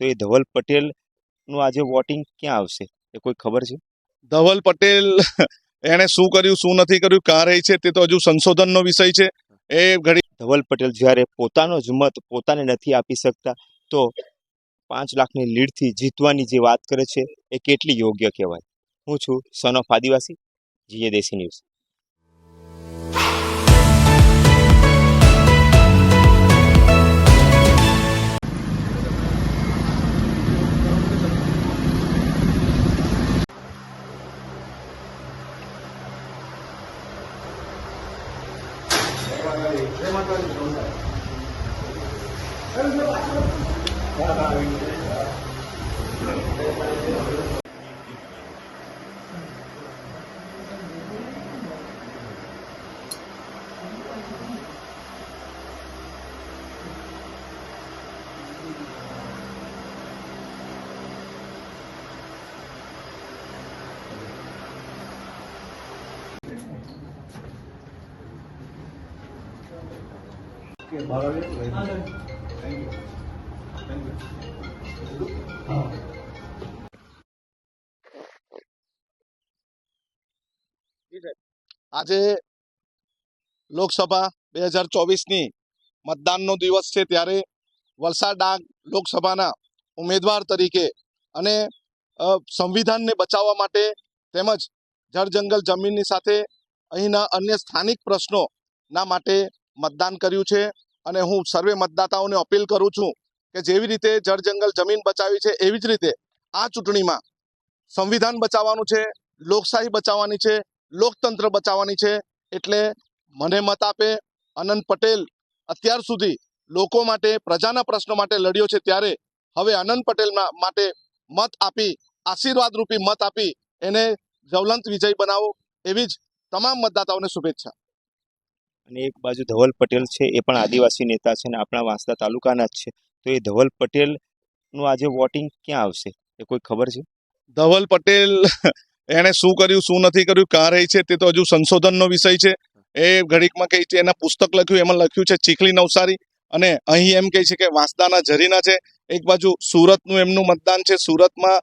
તો એ ધવલ પટેલનું આજે વોટિંગ ક્યાં આવશે? એ કોઈ ખબર છે? ધવલ પટેલ એણે શું કર્યું શું નથી કર્યું કાં રહી છે તે તો હજુ સંશોધનનો વિષય છે. એ ઘડી ધવલ પટેલ જ્યારે પોતાનો જ મત પોતાને નથી આપી શકતા તો પાંચ લાખની લીડથી જીતવાની જે વાત કરે છે એ કેટલી યોગ્ય કહેવાય? હું છું સન ઓફ આદિવાસી જીએ દેશી ન્યૂઝ 넘어가는 그런 거. Thank you. આજે લોકસભા બે હજાર ચોવીસની મતદાનનો દિવસ છે ત્યારે વલસાડ ડાંગ લોકસભાના ઉમેદવાર તરીકે અને સંવિધાનને બચાવવા માટે તેમજ જળ જંગલ જમીનની સાથે અહીંના અન્ય સ્થાનિક પ્રશ્નોના માટે મતદાન કર્યું છે અને હું સર્વે મતદાતાઓને અપીલ કરું છું કે જેવી રીતે જળ જંગલ જમીન બચાવી છે, એવી જ રીતે આ ચૂંટણીમાં સંવિધાન બચાવવાનું છે, લોકશાહી બચાવવાની છે, લોકતંત્ર બચાવવાની છે, એટલે મને મત આપે અનંત પટેલ અત્યાર સુધી લોકો માટે, પ્રજાના પ્રશ્નો માટે લડ્યો છે ત્યારે હવે અનંત પટેલ માટે મત આપી આશીર્વાદ રૂપી મત આપી, એને જ્વલંત વિજય બનાવો, એવી જ તમામ મતદાતાઓને શુભેચ્છા. અને એક બાજુ ધવલ પટેલ છે, એ પણ આદિવાસી નેતા છે અને આપણા વાંસદા તાલુકાના જ છે. તો એ ધવલ પટેલનું આજે વોટિંગ ક્યાં આવશે? એ કોઈ ખબર છે? ધવલ પટેલ એણે શું કર્યું, શું નથી કર્યું, કાં રહી છે તે તો હજુ સંશોધનનો વિષય છે. એ ઘડીકમાં કહે છે, એના પુસ્તક લખ્યું, એમાં લખ્યું છે, ચીખલી નવસારી. અને અહીં એમ કહે છે કે વાંસદાના ઝરીના છે. એક બાજુ સુરતનું એમનું મતદાન છે. સુરતમાં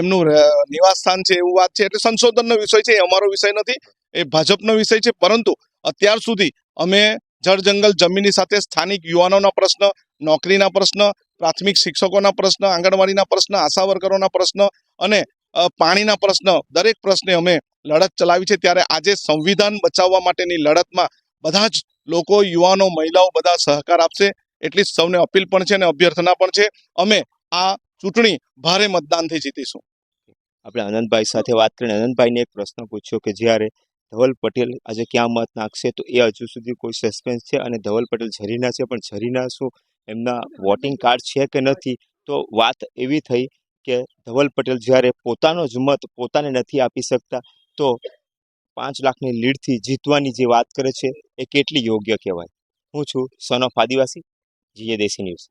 એમનું નિવાસ સ્થાન છે એવું વાત છે. એટલે સંશોધનનો વિષય છે, એ અમારો વિષય નથી. એ ભાજપનો વિષય છે. પરંતુ અત્યાર સુધી અમે જળ જંગલ જમીનની સાથે સ્થાનિક યુવાનોના પ્રશ્ન, નોકરીના પ્રશ્ન, પ્રાથમિક શિક્ષકોના પ્રશ્ન, આંગણવાડીના પ્રશ્ન, આશા વર્કરોના પ્રશ્ન અને પાણીના પ્રશ્ન દરેક પ્રશ્ને અમે લડત ચલાવી છે. ત્યારે આજે સંવિધાન બચાવવા માટેની લડતમાં બધા જ લોકો, યુવાનો, મહિલાઓ બધા સહકાર આપશે. એટલી સૌને અપીલ પણ છે અને અભ્યર્થના પણ છે. અમે આ ચૂંટણી ભારે મતદાનથી જીતીશું. આપણે અનંતભાઈ સાથે વાત કરીને અનંતભાઈને એક પ્રશ્ન પૂછ્યો કે જ્યારે ધવલ પટેલ આજે ક્યાં મત નાખશે? તો એ હજુ સુધી કોઈ સસ્પેન્સ છે અને ધવલ પટેલ ઝરીના છે, પણ ઝરીના શું? એમના વોટિંગ કાર્ડ છે કે નથી? તો વાત એવી થઈ કે ધવલ પટેલ જ્યારે પોતાનો જ મત પોતાને નથી આપી શકતા, તો પાંચ લાખની લીડથી જીતવાની જે વાત કરે છે, એ કેટલી યોગ્ય કહેવાય? હું છું સન ઓફ આદિવાસી જીએ દેશી ન્યૂઝ